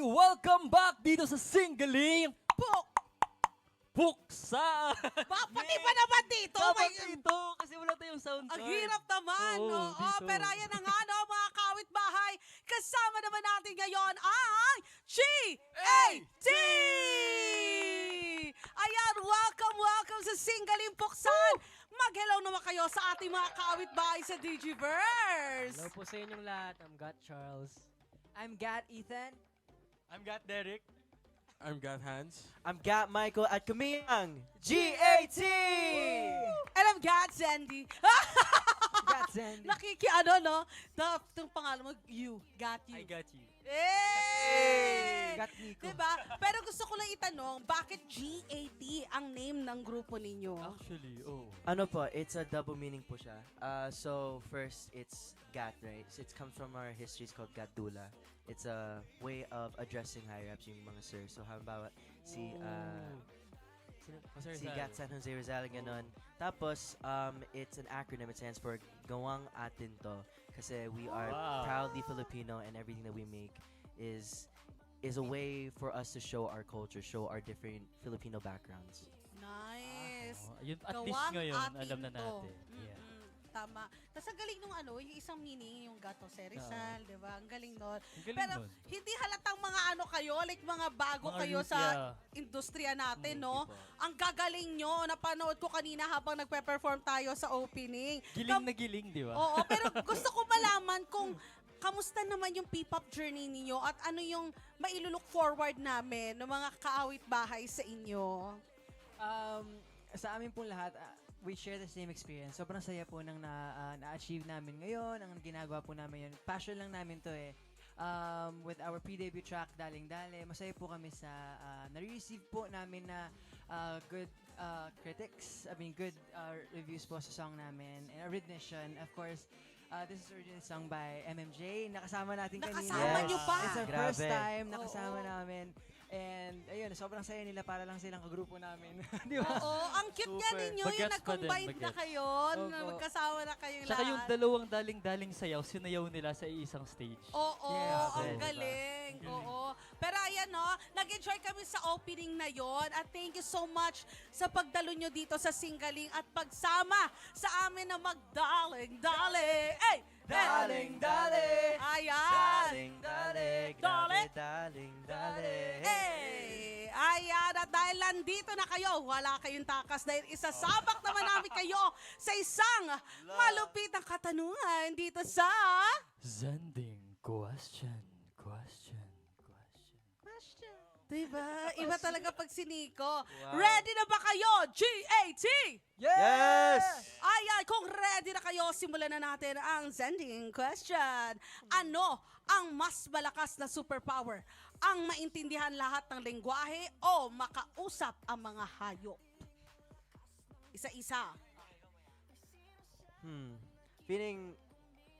ay welcome back dito sa Singling Po, Puksa! pati pa naman dito. Dapat may- dito kasi wala tayong sound Ang card. hirap naman. Oo, Oo, dito. pero ayan na nga, no, mga kawit-bahay. Kasama naman natin ngayon ang G-A-T! Ayan, welcome, welcome sa Singaling Puksan. Mag-hello naman kayo sa ating mga kawit-bahay sa Digiverse. Hello po sa inyong lahat. I'm Gat Charles. I'm Gat Ethan. I'm Gat Derek. I'm Gat Hans. I'm Gat Michael at kami ang GAT! And I'm Gad Sandy. Gat Sandy. Nakiki, ano, no? Itong pangalan mo, you. Got you. I got you. Hey! Gat Nico. Diba? Pero gusto ko lang itanong, bakit GAT ang name ng grupo ninyo? Actually, oh. Ano po, it's a double meaning po siya. Uh, so, first, it's Gat, right? So, it comes from our history, it's called Gatdula. It's a way of addressing higher-ups yung mga sir. So, halimbawa, si, uh, sino? Jose si. Gat San Jose Rizal, ganon. Tapos, um, it's an acronym. It stands for Gawang Atin To. Kasi we are Wow. proudly Filipino and everything that we make is is a way for us to show our culture, show our different Filipino backgrounds. Nice. Oh, yun, at Gawang least ngayon, atin alam na to. natin. Mm-mm. Yeah. Tama. Tapos ang galing nung ano, yung isang meaning, yung gato Rizal, di ba? Ang galing nun. Ang galing Pero nun. hindi halatang mga ano kayo, like mga bago Mga kayo sa yeah. industriya natin, Mm, no? di po. Ang gagaling nyo, napanood ko kanina habang nagpe-perform tayo sa opening. Giling na giling, di ba? Oo, pero gusto ko malaman kung kamusta naman yung P-pop journey ninyo at ano yung mailulok forward namin ng mga kaawit bahay sa inyo. Um, sa amin pong lahat, ah, we share the same experience. Sobrang saya po nang na, ah, na-achieve namin ngayon. Ang ginagawa po namin yun. Passion lang namin to eh. Um, with our pre-debut track, Daling Dale, masaya po kami sa ah, na-receive po namin na ah, good ah, critics. I mean, good ah, reviews po sa song namin. And a rendition, of course, ah, this is originally sung by MMJ. Nakasama natin kanina. Nakasama Yes. nyo pa! It's our Grabe. first time nakasama namin. And ayun, sobrang saya nila para lang silang kagrupo namin. Di ba? Oo, ang cute nga Super. ninyo, yung Bagets pa din, nag-combine na bagets. kayo, na Opo. magkasama na kayong Tsaka lahat. yung dalawang daling-daling sayaw, sinayaw nila sa isang stage. Oo, Yes, ang yes. galing. Oo. Pero ayan no, nag-enjoy kami sa opening na yon at thank you so much sa pagdalo nyo dito sa Singaling at pagsama sa amin na magdaling, dali. Hey! Daling, dali! Ayan! Grabe, daling, dali! Hey! Ayan, at dahil nandito na kayo, wala kayong takas dahil isasabak naman namin kayo sa isang malupit ang katanungan dito sa... Zending question, question. Diba? Iba talaga pag siniko. Ready na ba kayo? G-A-T! Yes! Ayan, kung ready na kayo, simulan na natin ang sending question. Ano ang mas malakas na superpower? Ang maintindihan lahat ng lengguwahe o makausap ang mga hayop? Isa-isa. Hmm. Feeling,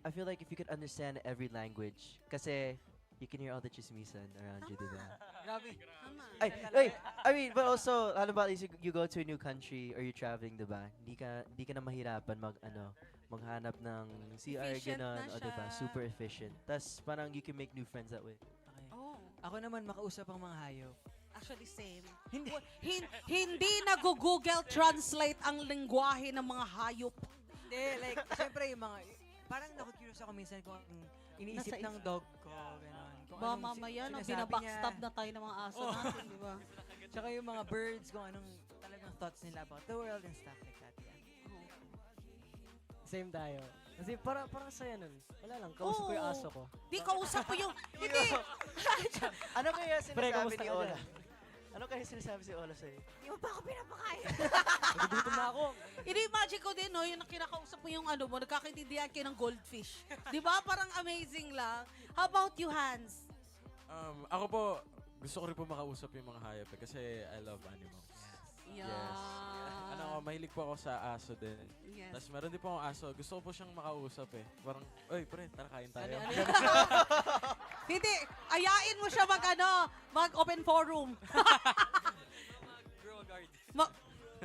I feel like if you could understand every language, kasi you can hear all the chismisan around you, diba? Grabe. Tama. Ay, ay, I mean, but also, ano ba, is you, you go to a new country or you're traveling, diba? Hindi ka, hindi ka na mahirapan mag, ano, maghanap ng CR, Efficient ganon, o diba? siya. Super efficient. Tapos, parang you can make new friends that way. Okay. Oh, Ako naman makausap ang mga hayop. actually same. Hindi. Hin- hindi nag-google translate ang lengguwahe ng mga hayop. Hindi, like, syempre yung mga, parang naku-curious ako minsan kung ang iniisip Nasa ng dog ko, gano'n. Kung Ba, mamaya, no, sinasabi binabackstab niya. na tayo ng mga aso Oh. natin, di ba? Tsaka yung mga birds, kung anong talagang thoughts nila about the world and stuff like that. Yeah. Same tayo. Kasi parang parang saya nun. Wala lang, kausap ko yung Oo. aso ko. Di, kausap ko yung... Hindi! Ano kaya Pre, sinasabi kamusta ni ka Ola? dyan? Ano kaya sinasabi si Ola sa'yo? Di mo pa ako pinapakain. Nagugutom na ako. Ini-imagine ko din, no, yung kinakausap mo yung ano mo, nagkakaintindihan kayo ng goldfish. Di ba? Parang amazing lang. How about you, Hans? Um, ako po, gusto ko rin po makausap yung mga hayop eh, kasi I love animals. Yeah. Yes. Ano ako, mahilig po ako sa aso din. Yes. Tapos meron din po akong aso. Gusto ko po siyang makausap eh. Parang, oy pre, tara kain tayo. Ano, ano? Hindi, ayain mo siya mag, ano, mag open forum. Grow a garden. Ma-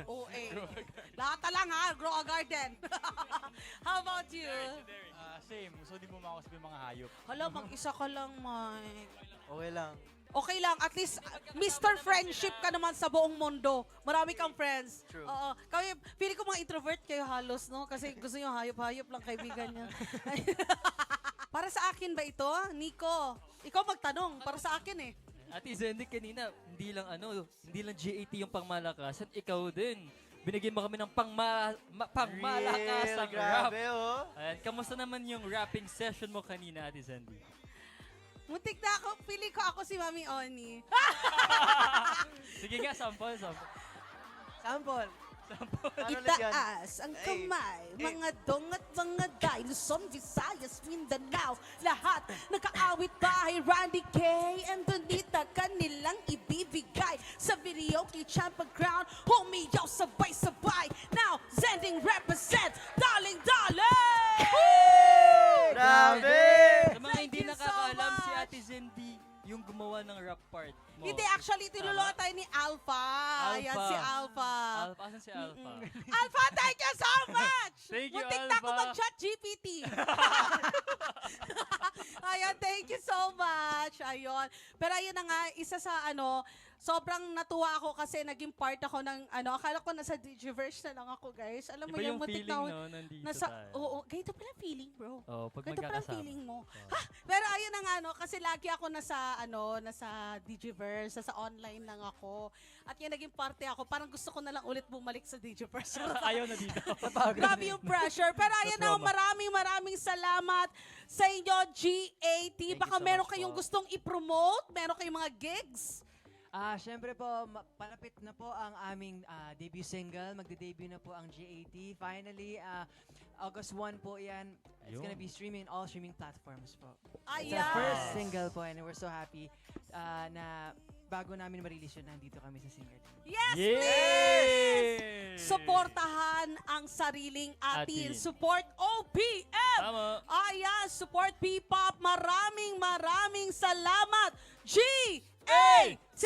Oo, eh. Lahat na lang ha, grow a garden. How about you? Ah, same. Gusto din po yung mga hayop. Hala, mag-isa ka lang, Mike. Okay lang. Okay lang, at least uh, Mr. Friendship ka naman sa buong mundo. Marami kang friends. True. Oo. Kaya, pili ko mga introvert kayo halos, no? Kasi gusto nyo hayop-hayop lang kaibigan niya. para sa akin ba ito, Nico? Ikaw magtanong, para sa akin eh. Ate Zendy, kanina, hindi lang ano, hindi lang GAT yung pangmalakasan, ikaw din. Binigyan mo kami ng pangma, ma, pangmalakasang Real, rap. grabe, oh. Ayan, kamusta naman yung rapping session mo kanina, Ate Zendy? Muntik na ako, pili ko ako si Mami Oni. Sige nga, sample, sample. Sample. Itaas ang Ay, kamay, eh. mga dong at mga day, Luzon, Visayas, Mindanao, lahat nakaawit bahay, Randy K. and Donita, kanilang ibibigay sa video kay Champa Ground, humiyaw sabay-sabay. Now, Zending represent, Darling Darling! Grabe! Sa mga Thank hindi you so nakakaalam, si much. Ate Zendy, yung gumawa ng rap part mo. Hindi, actually, tinulungan tayo ni Alpha. Ayan Alpha. si Alpha. Alpha, asan si Alpha? Alpha, thank you so much! Thank you, Muntik na ako Alpha. mag-chat GPT. Ayan, thank you so much. Ayun. Pero ayun na nga, isa sa ano, sobrang natuwa ako kasi naging part ako ng ano, akala ko nasa Digiverse na lang ako, guys. Alam mo Iba yung yung feeling, na ako- no, nandito Nasa, tayo. oo, ganito pala feeling, bro. Oh, pag Ganito pala feeling mo. Oo. Ha? Pero ayun na nga, no, kasi lagi ako nasa, ano, nasa Digiverse, nasa online lang ako. At yung naging parte ako, parang gusto ko na lang ulit bumalik sa Digiverse. Ayaw na dito. Grabe yung pressure. Pero ayun na, maraming maraming salamat sa inyo, GAT. Thank Baka so meron kayong po. gustong i-promote? Meron kayong mga gigs? Ah, syempre po, palapit na po ang aming ah, debut single. Magde-debut na po ang GAT. Finally, ah, August 1 po yan. It's gonna be streaming in all streaming platforms po. It's Ayan. our first single po and we're so happy ah, na bago namin ma-release yun, nandito kami sa singer. Yes, please! Supportahan ang sariling atin. Atin. Support OPM! Tama. Ayan, support P-pop. Maraming maraming salamat. G-A-T!